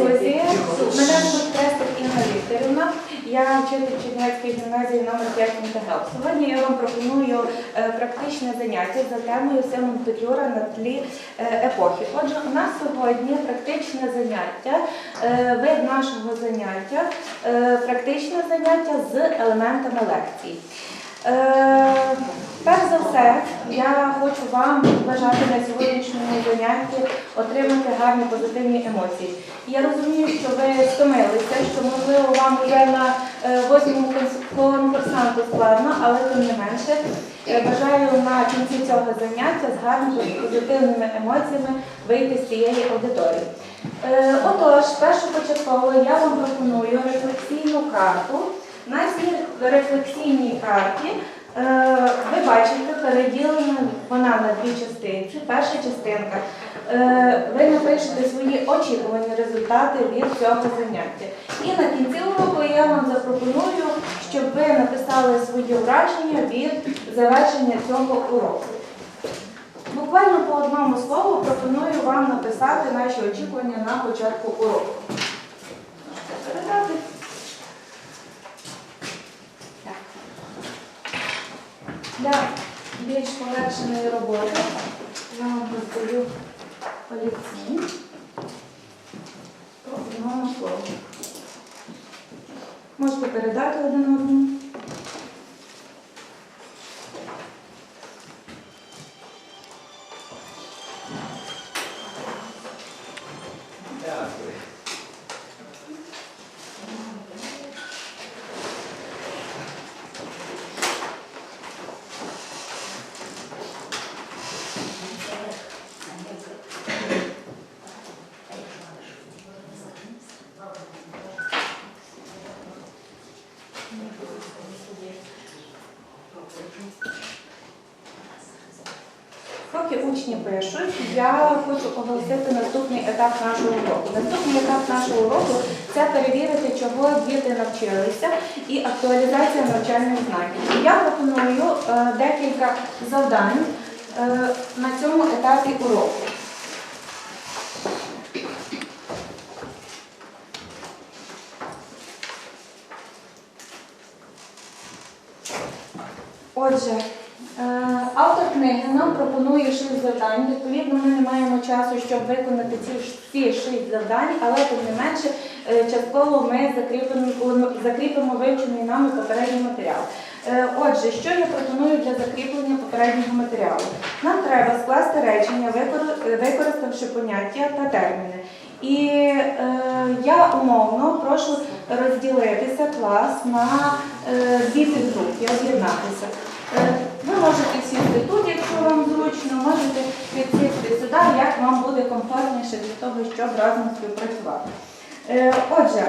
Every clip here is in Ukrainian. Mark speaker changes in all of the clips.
Speaker 1: Друзі. Мене звуть Крестик Інна Вікторівна. Я вчитель Чернівецької гімназії номер 5 Інтеграл. Сьогодні я вам пропоную е, практичне заняття за темою Симон на тлі е, епохи. Отже, у нас сьогодні практичне заняття, е, вид нашого заняття, практичне заняття з елементами лекцій. Е, Перш за все, я хочу вам бажати на сьогоднішньому занятті отримати гарні позитивні емоції. Я розумію, що ви стомилися, що можливо вам вже на е, восьмому конкурсанту складно, але тим не менше е, бажаю на кінці цього заняття з гарними позитивними емоціями вийти з цієї аудиторії. Е, Отож, першопочатково я вам пропоную рефлексійну карту. На цій рефлексійній карті е, ви бачите, переділена вона на дві частинки. Перша частинка. Е, ви напишете свої очікувані результати від цього заняття. І на кінці уроку я вам запропоную, щоб ви написали свої враження від завершення цього уроку. Буквально по одному слову пропоную вам написати наші очікування на початку уроку. Можете передати. Так. Для більш полегшеної роботи я вам роздаю олівці по одному. Можете передати один одному.
Speaker 2: Дякую.
Speaker 1: Поки учні пишуть, я хочу оголосити наступний етап нашого уроку. Наступний етап нашого уроку це перевірити, чого діти навчилися, і актуалізація навчальних знань. Я пропоную е, декілька завдань е, на цьому етапі уроку. Отже, книги нам пропонує шість завдань. Відповідно, ми не маємо часу, щоб виконати ці всі шість завдань, але тим не менше е, частково ми закріпимо, вивчений нами попередній матеріал. Е, Отже, що я пропоную для закріплення попереднього матеріалу? Нам треба скласти речення, е, використавши поняття та терміни. І е, я умовно прошу розділитися клас на е, дві підгрупи, об'єднатися. Ви можете сісти тут, якщо вам зручно, можете підсісти сюди, як вам буде комфортніше для того, щоб разом співпрацювати. Е, отже,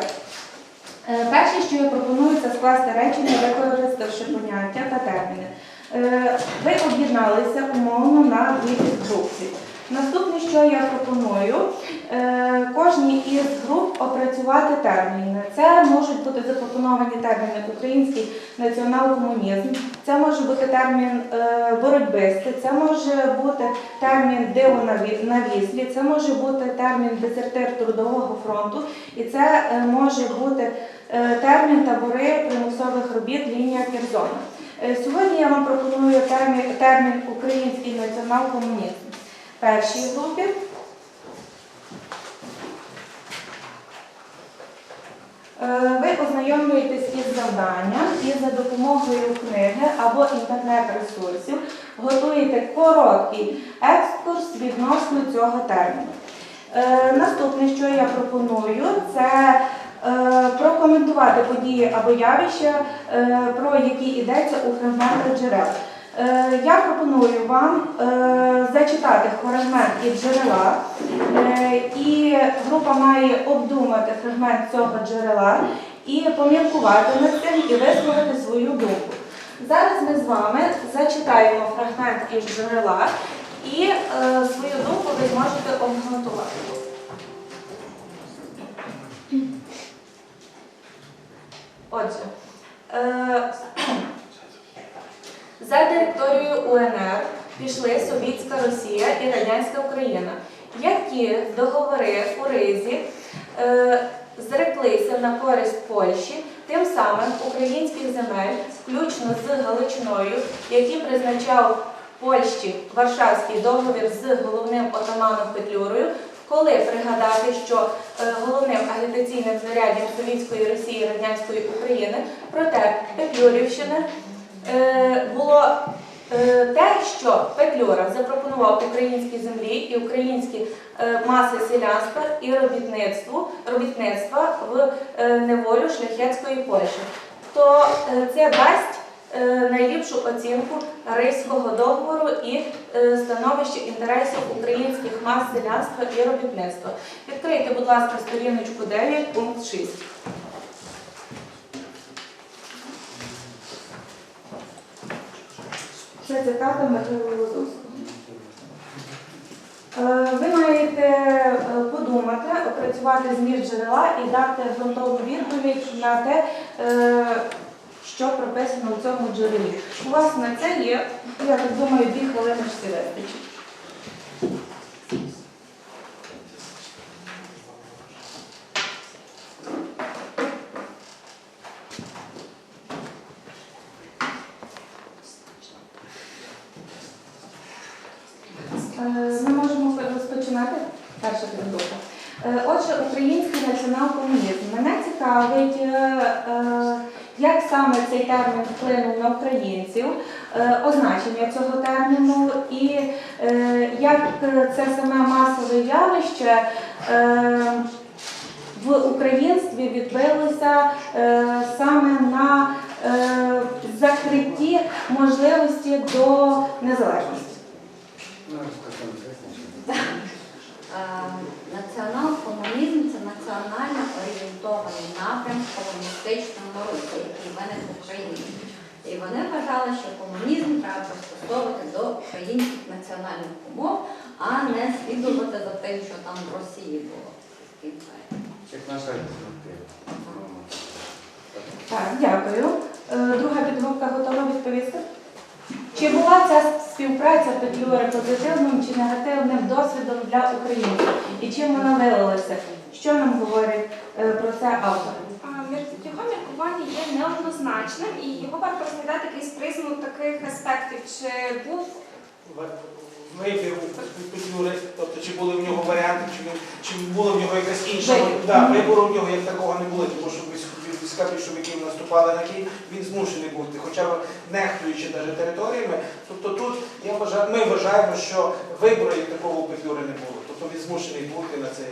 Speaker 1: е, перше, що я пропоную, це скласти речення, використавши поняття та терміни. Е, ви об'єдналися умовно на дві підгрупи. Наступне, що я пропоную, кожній із груп опрацювати терміни. Це можуть бути запропоновані терміни український націонал-комунізм, це може бути термін е, боротьбисти, це може бути термін диво на це може бути термін дезертир Трудового фронту, і це е, може бути е, термін табори примусових робіт лінія Кірзона. Сьогодні я вам пропоную термін, термін український націонал-комунізм. Першій групі Ви ознайомлюєтесь із завданням і за допомогою книги або інтернет-ресурсів готуєте короткий екскурс відносно цього терміну. Е, Наступне, що я пропоную, це е, прокоментувати події або явища, е, про які йдеться у фрагментах джерел. Е, Я пропоную вам е, зачитати фрагмент із джерела, е, і група має обдумати фрагмент цього джерела і поміркувати над цим і висловити свою думку. Зараз ми з вами зачитаємо фрагмент із джерела і свою думку ви зможете обґрунтувати. Отже, за територією УНР пішли Совєтська Росія і Радянська Україна. які договори у Ризі е, зреклися на користь Польщі, тим самим українських земель, включно з Галичиною, які призначав Польщі Варшавський договір з головним отаманом Петлюрою, коли пригадати, що е, головним агітаційним знаряддям Совітської Росії Радянської України проте Петлюрівщини е, було е, те, що Петлюра запропонував українській землі і українські е, маси селянства і робітництва в е, неволю шляхетської Польщі, то е, це дасть е, найліпшу оцінку Ризького договору і е, становище інтересів українських мас селянства і робітництва. Відкрийте, будь ласка, сторіночку 9, пункт 6. Це цитата Михайла Лозовського. Е, Ви маєте е, подумати, опрацювати зміст джерела і дати ґрунтову відповідь на те, е, що прописано у цьому джерелі. На це є, я так думаю, дві хвилини всі вистачить. Е, Ми можемо розпочинати перша підготовка. Е, Отже, український націонал-комунізм. Мене цікавить, е, е, як саме цей термін вплинув на українців, е, означення цього терміну і е, як це саме масове явище е, в українстві відбилося саме на закритті можливості до незалежності.
Speaker 2: Націонал-комунізм це національно орієнтований напрям в комуністичному русі, який виник в Україні. І вони вважали, що комунізм треба пристосовувати до українських національних умов, а не слідувати за тим, що там в Росії було.
Speaker 3: Як наша.
Speaker 1: Так, дякую. Е, Друга підгрупка готова відповісти? Чи була ця співпраця Петлюри позитивним чи негативним досвідом для українців? І чим вона вилилася? Що нам говорить е, про це автор?
Speaker 4: Міркування є неоднозначним і його варто розглядати крізь призму таких аспектів, чи був
Speaker 5: вибір у тобто чи були в нього варіанти, чи, він- чи була в нього якась інша
Speaker 1: Вибір.
Speaker 5: да, вибору в нього як такого не було, тому що військ- війська більшовиків наступали на Київ, він змушений бути, хоча б нехтуючи навіть територіями. Тобто тут я вважаю, ми вважаємо, що вибору як такого Петлюри не було. Тобто він змушений бути на це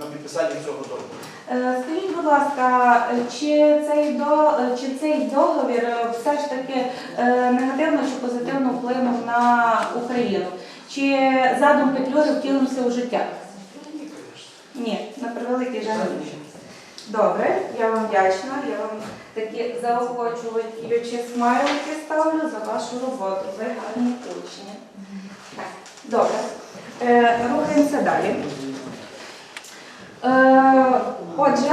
Speaker 5: на підписанні цього договору.
Speaker 1: Е, Скажіть, будь ласка, чи цей, до, чи цей договір е, все ж таки е, негативно чи позитивно вплинув на Україну? Чи задум Петлюри втілився у життя? Ні, на превеликий жаль. Добре, я вам вдячна. Я вам такі заохочуючі смайлики ставлю за вашу роботу. Ви гарні учні. Добре. Е, рухаємося далі. Е, отже,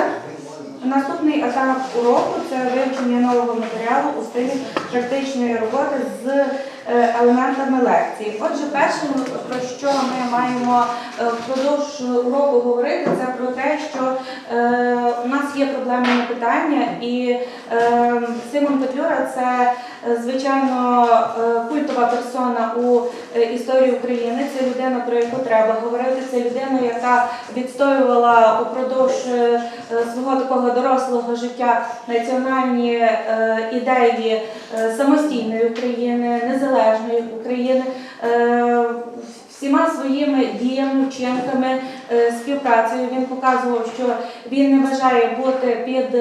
Speaker 1: наступний етап уроку це вивчення нового матеріалу у стилі практичної роботи з е, елементами лекції. Отже, перше, про що ми маємо впродовж уроку говорити, це про те, що у нас є проблемне питання, і Симон Петлюра це звичайно е, культова персона у е, історії України. Це людина, про яку треба говорити. Це людина, яка відстоювала упродовж е, свого такого дорослого життя національні ідеї самостійної України, незалежної України. Всіма своїми діями, вчинками, е, співпрацею він показував, що він не бажає бути під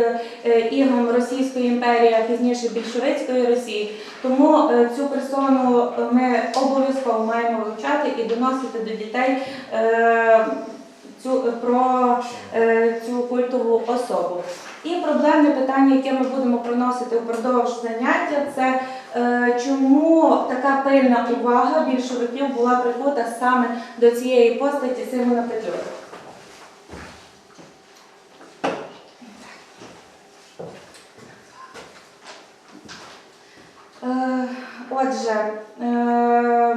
Speaker 1: е, ігом Російської імперії, а пізніше більшовицької Росії. Тому е, цю персону ми обов'язково маємо вивчати і доносити до дітей цю, про цю культову особу. І проблемне питання, яке ми будемо проносити впродовж заняття, це е, чому така пильна увага більшовиків була прикута саме до цієї постаті Симона Петлюри. Е, Отже, е,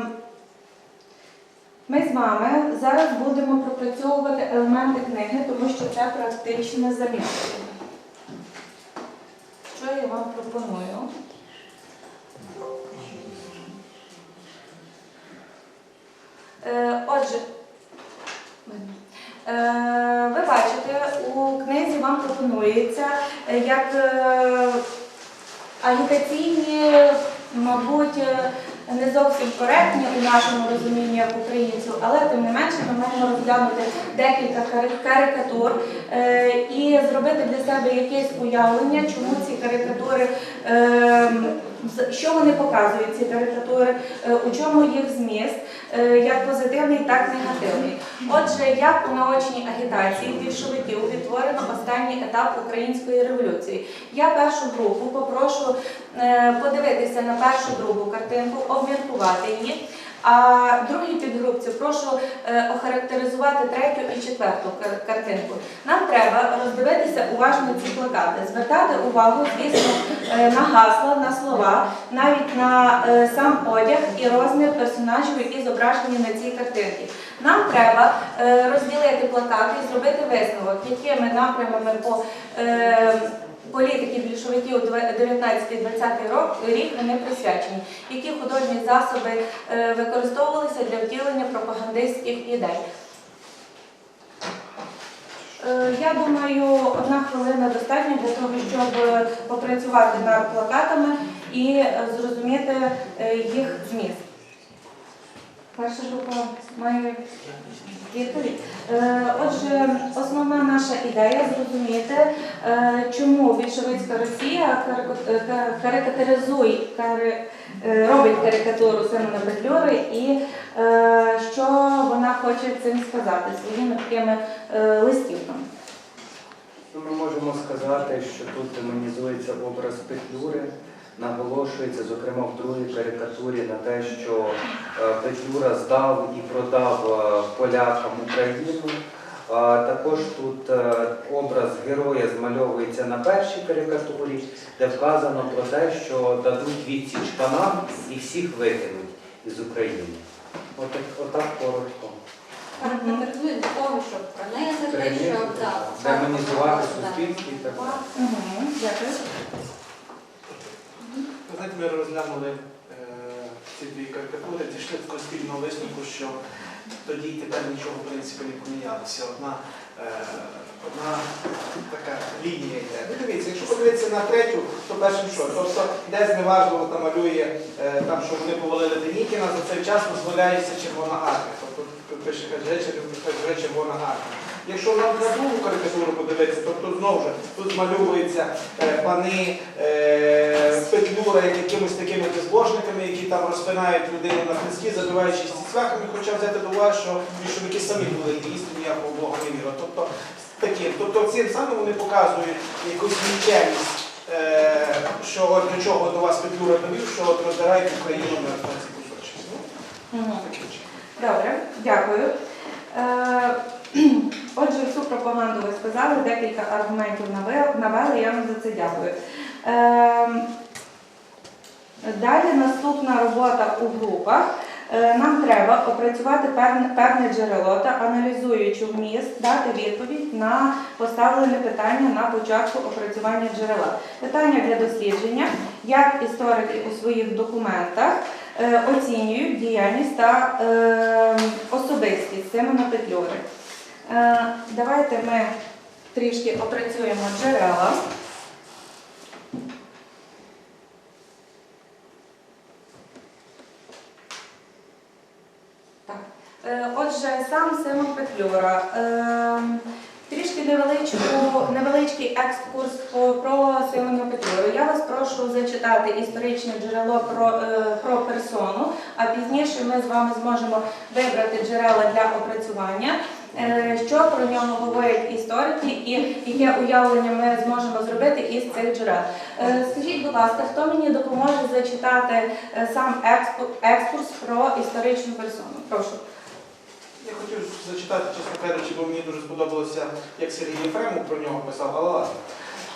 Speaker 1: ми з вами зараз будемо пропрацьовувати елементи книги, тому що це практичне заняття. Що я вам пропоную? Е, Отже, е, ви бачите, у книзі вам пропонується е, як агітаційні, мабуть, не зовсім коректні у нашому розумінні як українців, але тим не менше ми маємо розглянути декілька кари- карикатур е, і зробити для себе якесь уявлення, чому ці карикатури, е, з- що вони показують, ці карикатури, е, у чому їх зміст, е, як позитивний, так і негативний. Отже, як у наочній агітації більшовиків відтворено останній етап української революції. Я першу групу попрошу е, подивитися на першу другу картинку, обміркувати її. А другій підгрупці прошу е, охарактеризувати третю і четверту картинку. Нам треба роздивитися уважно ці плакати, звертати увагу, звісно, е, на гасла, на слова, навіть на е, сам одяг і розмір персонажів, які зображені на цій картинці. Нам треба розділити плакати і зробити висновок, якими напрямами по політики більшовиків 19-20 рік вони присвячені, які художні засоби е, використовувалися для втілення пропагандистських ідей. Е, Я думаю, одна хвилина достатньо для того, щоб попрацювати над плакатами і е, зрозуміти їх зміст. Перша група має відповідь. Е, Отже, основна наша ідея зрозуміти, е, чому більшовицька Росія карико- е, робить карикатуру Симона Петлюри і що вона хоче цим сказати своїми такими листівками.
Speaker 3: Ну, Ми можемо сказати, що тут демонізується образ Петлюри, наголошується, зокрема в другій карикатурі, на те, що е, Петлюра здав і продав е, полякам Україну. Також тут е, образ героя змальовується на першій карикатурі, де вказано про те, що дадуть відсіч панам і всіх викинуть із України. Отак, отак коротко.
Speaker 2: Характеризує для того, щоб Принизити, щоб да,
Speaker 3: демонізувати суспільство і так далі.
Speaker 1: Дякую.
Speaker 5: Розглянули е, ці дві карикатури, дійшли до спільного висновку, що тоді і тепер нічого в принципі не помінялося. Одна, е, одна така лінія йде. Ну дивіться, якщо подивитися на третю, то першим що? Тобто де зневажливо там малює е, там, що вони повалили Денікіна, за цей час дозволяється Червона армія. Тобто пише каже Червона армія. Якщо на, другу карикатуру подивитися, тобто знову ж тут змальовуються пани е, як якимись такими безбожниками, які там розпинають людину на хресті, забиваючись цвяхами, хоча взяти до уваги, що більшовики самі були атеїсти, ніякого Бога не вірили. Тобто такі, тобто цим самим вони показують якусь нічемність, е, що от до чого до вас Петлюра довів, що от роздирають Україну на, ці кусочки.
Speaker 1: Угу. Добре, дякую. Е, Отже, всю пропаганду ви сказали, декілька аргументів навели, я вам за це дякую. Е, Далі наступна робота у групах. Е, Нам треба опрацювати певне, певне джерело та аналізуючи вміст, дати відповідь на поставлене питання на початку опрацювання джерела. Питання для дослідження, як історики у своїх документах е, оцінюють діяльність та е, особистість Симона Петлюри. Е, Давайте ми трішки опрацюємо джерела. Так. Е, Отже, сам Симон Петлюра. Е, Трішки невеличкий екскурс про Симона Петлюру. Я вас прошу зачитати історичне джерело про, е, про персону, а пізніше ми з вами зможемо вибрати джерела для опрацювання. Е, Що про нього говорять історики і яке уявлення ми зможемо зробити із цих джерел. Е, Скажіть, будь ласка, хто мені допоможе зачитати е, сам екскурс про історичну персону? Прошу.
Speaker 5: Я хотів зачитати, чесно кажучи, бо мені дуже сподобалося, як Сергій Єфремов про нього писав, але ладно.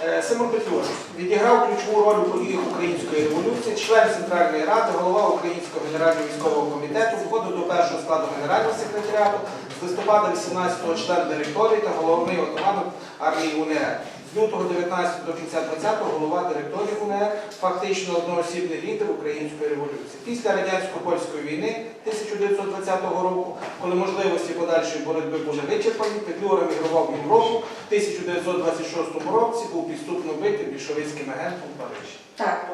Speaker 5: Е, Симон Петлюр відіграв ключову роль у подіях української революції, член Центральної ради, голова Українського генерального військового комітету, входив до першого складу генерального секретаріату, з листопада 18-го член директорії та головний отаман армії УНР. З лютого 19 до кінця 20-го голова директорії УНР, фактично одноосібний лідер української революції. Після радянсько-польської війни 1920 року, коли можливості подальшої боротьби були вичерпані, Петлюра мігрував в Європу. В 1926 році був підступно вбитий більшовицьким агентом в Парижі.
Speaker 1: Так.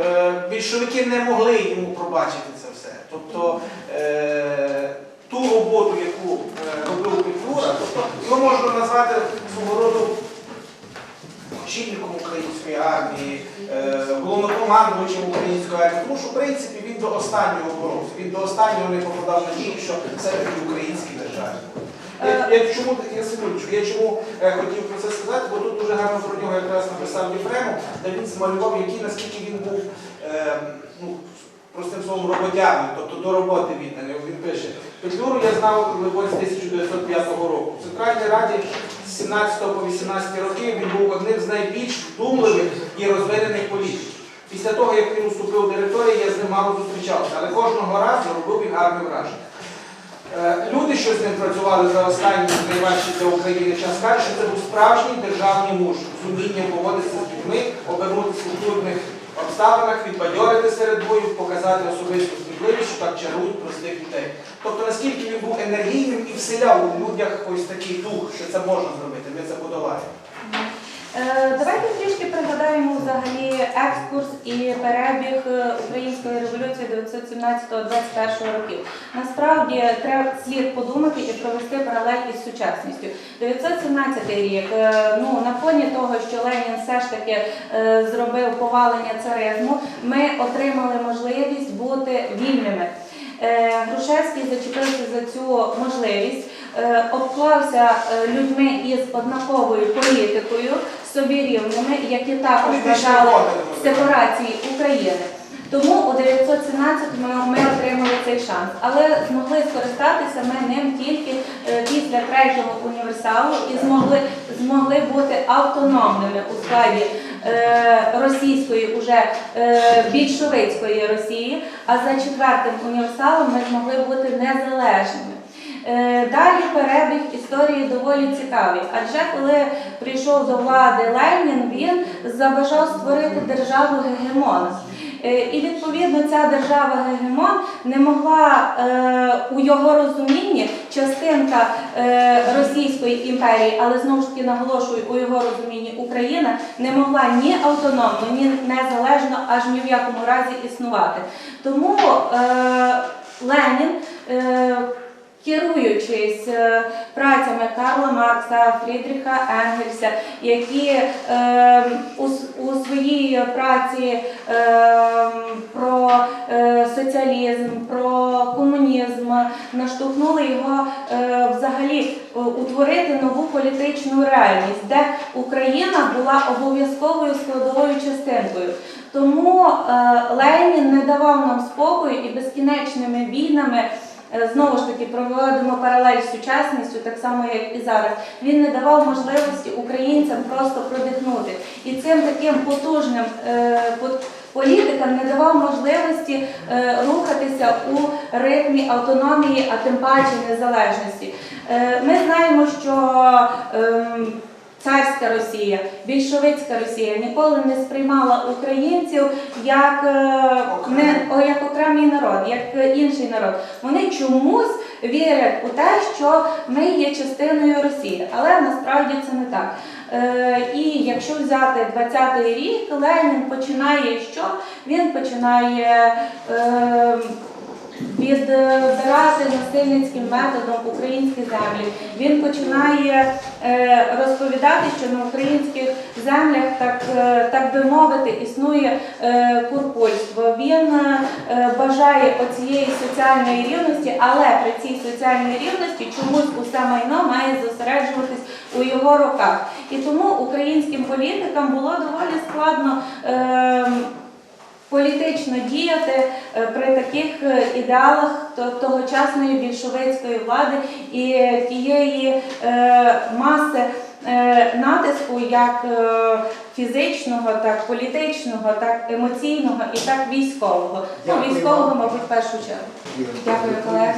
Speaker 5: Е, Більшовики не могли йому пробачити це все. Тобто е, ту роботу, яку е, робив Петлюра, тобто його можна назвати свого роду очільником української армії, головнокомандуючим головнокомандувачем української армії, тому що в принципі він до останнього боровся, він до останнього не покладав надії, що все таки українській державі. Я, я чому я секундочку, я чому е, хотів про це сказати, бо тут дуже гарно про нього якраз написав Єфремов, де він змалював, який наскільки він був е, ну, простим словом роботягним, тобто до роботи відданий. Він пише, Петлюру я знав либонь з 1905 року. В Центральній Раді з 17 по 18 роки він був одним з найбільш вдумливих і розвинених політиків. Після того, як він уступив в директорії, я з ним мало зустрічався, але кожного разу робив він гарне враження. Е, Люди, що з ним працювали за останні найважчі для України час, кажуть, що це був справжній державний муж з умінням поводитися з людьми, обернутися в трудних обставинах, відбадьорити серед боїв, показати особисту сміливість, що так чарують простих людей. Тобто наскільки він був енергійним і вселяв у людях ось такий дух, що це можна зробити, ми це подолаємо.
Speaker 1: Е, Давайте трішки пригадаємо взагалі екскурс і перебіг е, української революції 1917-21 років. Насправді треба слід подумати і провести паралель із сучасністю. 917 рік. е, Ну на фоні того, що Ленін все ж таки зробив повалення царизму, ми отримали можливість бути вільними. Е, Грушевський зачепився за цю можливість, е, обклався е, людьми із однаковою політикою, собі рівними, які також вважали сепарації України. Тому у 917-му ми отримали цей шанс, але змогли скористатися ми ним тільки після третього універсалу і змогли, змогли бути автономними у складі е, російської уже е, більшовицької Росії, а за четвертим універсалом ми змогли бути незалежними. Е, Далі перебіг історії доволі цікавий, адже коли прийшов до влади Ленін, він забажав створити державу гегемона. Е, І відповідно ця держава гегемон не могла е, у його розумінні частинка е, Російської імперії, але знову ж таки наголошую, у його розумінні Україна не могла ні автономно, ні незалежно аж ні в якому разі існувати. Тому Ленін. Керуючись е, працями Карла Маркса, Фрідріха Енгельса, які е, у, своїй праці е, про е, соціалізм, про комунізм наштовхнули його е, взагалі утворити нову політичну реальність, де Україна була обов'язковою складовою частинкою. Тому Ленін не давав нам спокою і безкінечними війнами. Е, Знову ж таки, проводимо паралель з сучасністю, так само як і зараз. Він не давав можливості українцям просто продихнути. І цим таким потужним е, політикам не давав можливості е, рухатися у ритмі автономії, а тим паче незалежності. Ми знаємо, що ем, Царська Росія, більшовицька Росія ніколи не сприймала українців як, е, не, о, як окремий народ, як е, інший народ. Вони чомусь вірять у те, що ми є частиною Росії, але насправді це не так. Е, і якщо взяти 20-й рік, Ленін починає що? Він починає. Е, відбирати насильницьким методом українські землі. Він починає е, розповідати, що на українських землях, так, е, так би мовити, існує е, куркульство. Він е, бажає оцієї соціальної рівності, але при цій соціальній рівності чомусь усе майно має зосереджуватись у його руках. І тому українським політикам було доволі складно. Політично діяти е, при таких е, ідеалах то- тогочасної більшовицької влади і тієї е, маси натиску як фізичного, так політичного, так емоційного і так військового. Ну, військового, мабуть, в першу чергу. Дякую, колеги.